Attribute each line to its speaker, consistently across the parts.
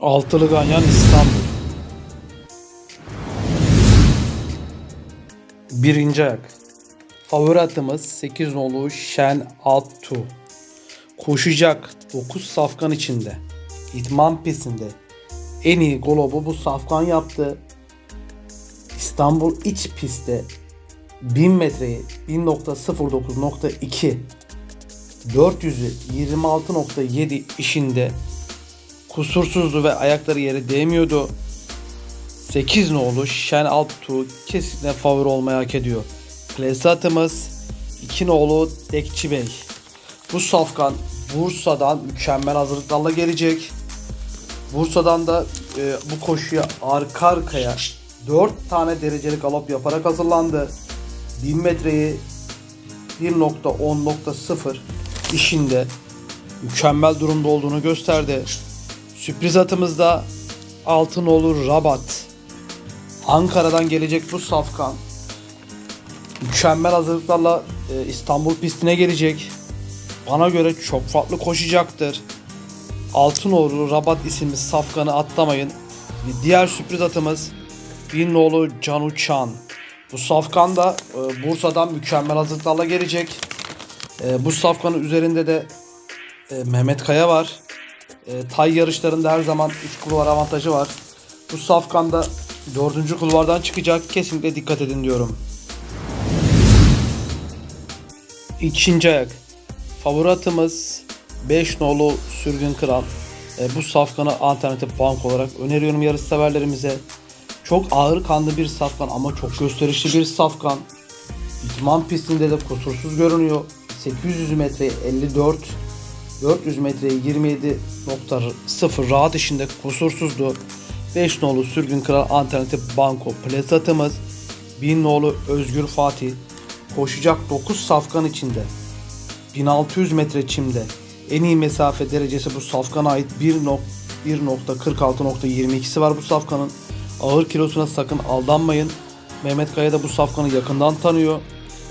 Speaker 1: Altılı Ganyan İstanbul. Birinci ayak. Favori atımız 8 nolu Şen Altu. Koşacak 9 safkan içinde. İdman pistinde. En iyi golobu bu safkan yaptı. İstanbul iç pistte 1000 metreyi 1.09.2 400'ü 26.7 işinde kusursuzdu ve ayakları yere değmiyordu. 8 nolu Şen Alptu kesinlikle favori olmayı hak ediyor. Klasi atımız 2 nolu Dekçi Bey. Bu safkan Bursa'dan mükemmel hazırlıklarla gelecek. Bursa'dan da e, bu koşuya arka arkaya 4 tane derecelik galop yaparak hazırlandı. 1000 metreyi 1.10.0 işinde mükemmel durumda olduğunu gösterdi. Sürpriz atımızda Altınoğlu Rabat. Ankara'dan gelecek bu safkan. Mükemmel hazırlıklarla e, İstanbul pistine gelecek. Bana göre çok farklı koşacaktır. Altınoğlu Rabat isimli safkanı atlamayın. Diğer sürpriz atımız Binnoğlu Can Uçan. Bu safkan da e, Bursa'dan mükemmel hazırlıklarla gelecek. E, bu safkanın üzerinde de Mehmet Kaya var. E, tay yarışlarında her zaman 3 kulvar avantajı var. Bu safkanda 4. kulvardan çıkacak. Kesinlikle dikkat edin diyorum. İkinci ayak. Favori atımız 5 nolu Sürgün Kral. E, bu safkanı alternatif bank olarak öneriyorum yarış severlerimize. Çok ağır kanlı bir safkan ama çok gösterişli bir safkan. İtman pistinde de kusursuz görünüyor. 800 metreye 54, 400 metreye 27.0 rahat işinde kusursuzdu. 5 nolu Sürgün Kral alternatif banko plesatımız 1000 nolu Özgür Fatih koşacak 9 safkan içinde 1600 metre çimde en iyi mesafe derecesi bu safkana ait 1.46.22'si var bu safkanın. Ağır kilosuna sakın aldanmayın. Mehmet Kaya da bu safkanı yakından tanıyor.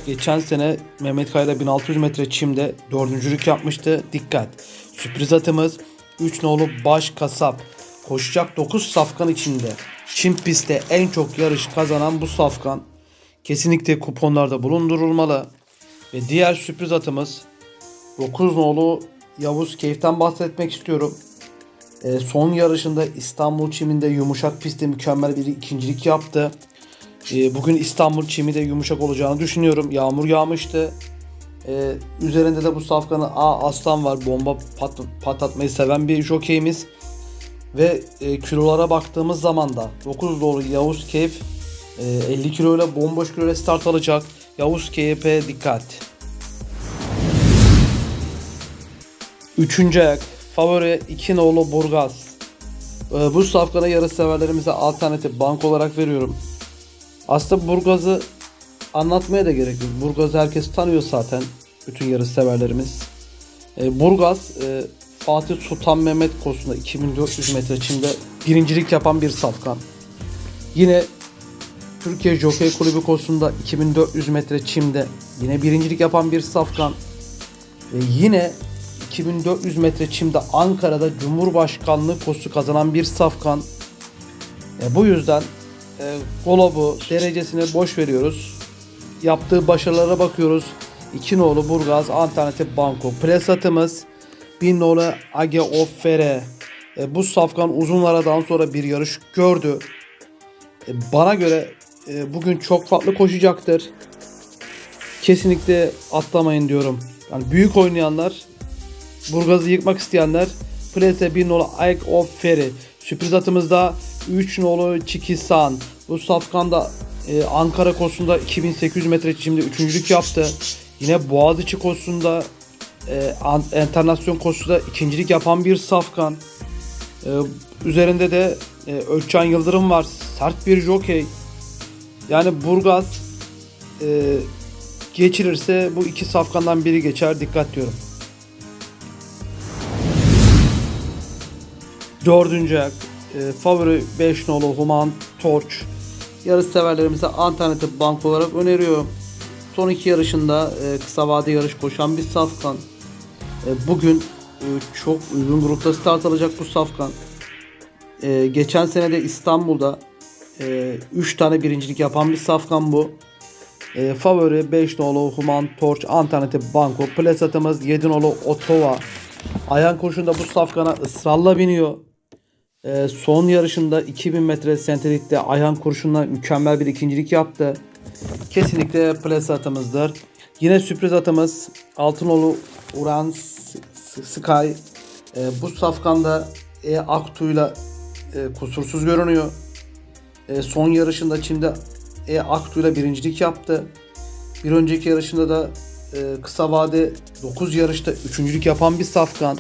Speaker 1: Geçen sene Mehmet Kaya da 1600 metre çimde dördüncülük yapmıştı. Dikkat. Sürpriz atımız 3 nolu baş kasap. Koşacak 9 safkan içinde. Çim pistte en çok yarış kazanan bu safkan. Kesinlikle kuponlarda bulundurulmalı. Ve diğer sürpriz atımız 9 nolu Yavuz Keyif'ten bahsetmek istiyorum. E, son yarışında İstanbul çiminde yumuşak pistte mükemmel bir ikincilik yaptı. E, bugün İstanbul çimi de yumuşak olacağını düşünüyorum. Yağmur yağmıştı. E, üzerinde de bu safkanın A Aslan var. Bomba pat, patlatmayı seven bir jokeyimiz. Ve e, kilolara baktığımız zaman da 9 dolu Yavuz Keyif e, 50 kiloyla bomboş kiloyla start alacak. Yavuz Keyif'e dikkat. Üçüncü ayak. Favori 2 nolu Burgaz. Ee, bu safkana yarış severlerimize alternatif bank olarak veriyorum. Aslında Burgaz'ı anlatmaya da gerek yok. Burgaz'ı herkes tanıyor zaten. Bütün yarış severlerimiz. Ee, Burgaz e, Fatih Sultan Mehmet Kosu'nda 2400 metre çimde birincilik yapan bir safkan. Yine Türkiye Jockey Kulübü Kosu'nda 2400 metre çimde yine birincilik yapan bir safkan. Ve yine 2400 metre çimde Ankara'da Cumhurbaşkanlığı postu kazanan bir safkan. E, bu yüzden e, Golob'u derecesine boş veriyoruz. Yaptığı başarılara bakıyoruz. 2 nolu Burgaz alternatif banko. Presatımız 1000 nolu Age Offere. E, bu safkan uzun aradan sonra bir yarış gördü. E, bana göre e, bugün çok farklı koşacaktır. Kesinlikle atlamayın diyorum. Yani büyük oynayanlar Burgaz'ı yıkmak isteyenler Plese 1 nolu Ike of Ferry. Sürpriz atımızda 3 nolu Çikisan. Bu safkanda e, Ankara kosunda 2800 metre çimde üçüncülük yaptı. Yine Boğaziçi kosunda e, Enternasyonel kosunda ikincilik yapan bir safkan. E, üzerinde de e, Ölçen Yıldırım var. Sert bir jockey. Yani Burgaz e, geçirirse bu iki safkandan biri geçer. Dikkat diyorum. Dördüncü. E, favori 5 nolu Human Torch. Yarış severlerimize alternatif bank olarak öneriyorum. Son iki yarışında e, kısa vade yarış koşan bir safkan. E, bugün e, çok uygun grupta start alacak bu safkan. Ee, geçen sene de İstanbul'da 3 tane birincilik yapan bir safkan bu. Ee, favori 5 nolu Human Torch alternatif banko. Plasatımız 7 nolu Otova. Ayağın koşunda bu safkana ısrarla biniyor. Ee, son yarışında 2000 metre sentetikte Ayhan Kurşun'la mükemmel bir ikincilik yaptı. Kesinlikle plas atımızdır. Yine sürpriz atımız Altınolu Uran Sky. Ee, bu safkanda E Aktu'yla e, kusursuz görünüyor. E, son yarışında Çin'de E Aktu'yla birincilik yaptı. Bir önceki yarışında da e, kısa vade 9 yarışta üçüncülük yapan bir safkan.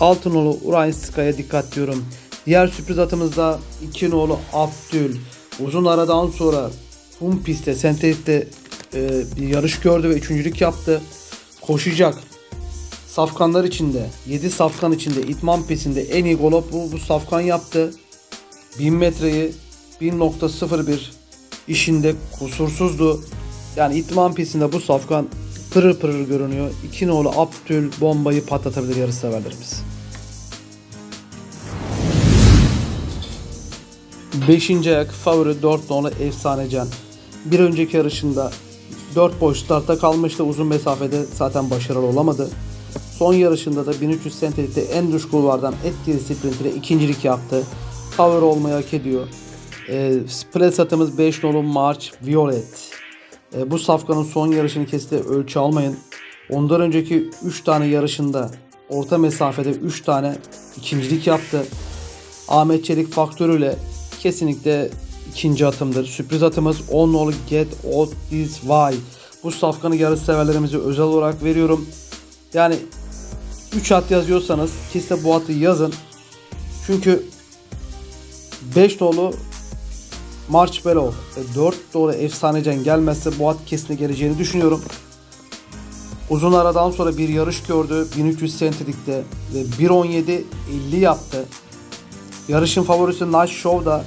Speaker 1: Altınolu Uranskaya dikkat diyorum. Diğer sürpriz atımızda iki nolu Abdül. Uzun aradan sonra kum pistte, sentetikte e, bir yarış gördü ve üçüncülük yaptı. Koşacak. Safkanlar içinde, 7 safkan içinde, itman pistinde en iyi golü bu, bu safkan yaptı. 1000 metreyi 1.01 işinde kusursuzdu. Yani itman pistinde bu safkan pırır pırır görünüyor. İki nolu Abdül bombayı patlatabilir yarış severlerimiz. Beşinci ayak favori 4 nolu Efsane Can. Bir önceki yarışında 4 boş startta kalmıştı. Uzun mesafede zaten başarılı olamadı. Son yarışında da 1300 sentelikte en düş kulvardan etkili sprintine ikincilik yaptı. Favori olmayı hak ediyor. E, sprint satımız 5 nolu March Violet. E, bu safkanın son yarışını kesti ölçü almayın. Ondan önceki 3 tane yarışında orta mesafede 3 tane ikincilik yaptı. Ahmet Çelik faktörüyle kesinlikle ikinci atımdır. Sürpriz atımız 10 nolu Get Out This Why. Bu safkanı yarış severlerimize özel olarak veriyorum. Yani 3 at yazıyorsanız kesinlikle bu atı yazın. Çünkü 5 nolu March Belov ve 4 doğru efsanecen gelmezse bu at kesinlikle geleceğini düşünüyorum. Uzun aradan sonra bir yarış gördü 1300 sentetikte ve 1.17.50 yaptı. Yarışın favorisi Night Show'da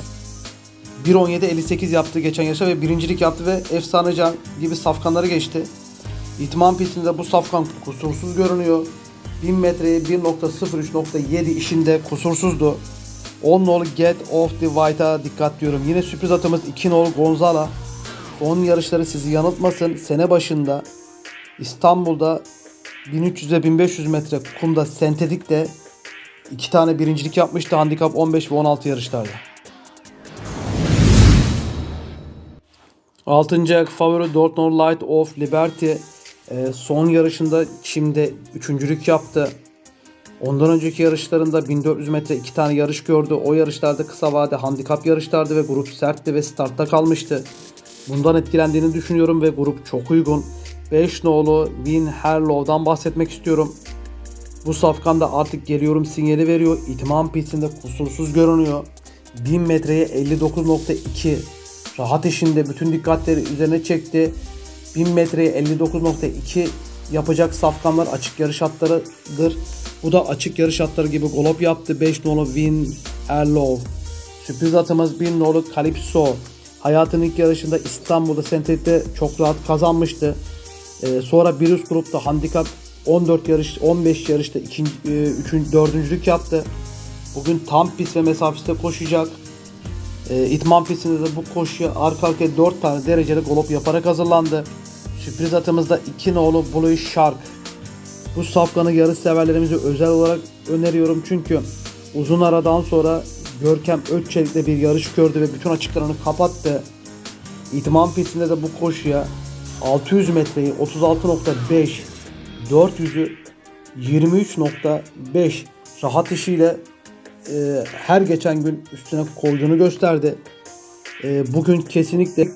Speaker 1: 1.17.58 yaptı geçen yarışta ve birincilik yaptı ve efsanecan gibi safkanları geçti. İtman pistinde bu safkan kusursuz görünüyor. 1000 metreye 1.03.7 işinde kusursuzdu. 10 nolu Get Off the White'a dikkat diyorum. Yine sürpriz atımız 2 nolu Gonzala. Son yarışları sizi yanıltmasın. Sene başında İstanbul'da 1300 ve 1500 metre kumda sentetikte iki tane birincilik yapmıştı. Handikap 15 ve 16 yarışlarda. 6. ayak favori 4 nolu Light of Liberty. Ee, son yarışında Çim'de üçüncülük yaptı. Ondan önceki yarışlarında 1400 metre iki tane yarış gördü. O yarışlarda kısa vade handikap yarışlardı ve grup sertti ve startta kalmıştı. Bundan etkilendiğini düşünüyorum ve grup çok uygun. 5 nolu Win Herlow'dan bahsetmek istiyorum. Bu safkanda artık geliyorum sinyali veriyor. İtman pistinde kusursuz görünüyor. 1000 metreye 59.2 rahat işinde bütün dikkatleri üzerine çekti. 1000 metreye 59.2 yapacak safkanlar açık yarış hatlarıdır. Bu da açık yarış hatları gibi golop yaptı. 5 nolu Win Erlov. Sürpriz atımız 1 nolu Calypso. Hayatının ilk yarışında İstanbul'da sentetikte çok rahat kazanmıştı. Ee, sonra bir üst grupta handikap 14 yarış 15 yarışta ikinci, e, üçün, dördüncülük yaptı. Bugün tam pist ve mesafesinde koşacak. E, İtman pistinde de bu koşuya arka arkaya 4 tane dereceli golop yaparak hazırlandı. Sürpriz atımızda 2 nolu Blue Shark. Bu safkanı yarış severlerimize özel olarak öneriyorum çünkü uzun aradan sonra Görkem Öççelik'le bir yarış gördü ve bütün açıklarını kapattı. İtman pistinde de bu koşuya 600 metreyi 36.5 400'ü 23.5 rahat işiyle e, her geçen gün üstüne koyduğunu gösterdi. E, bugün kesinlikle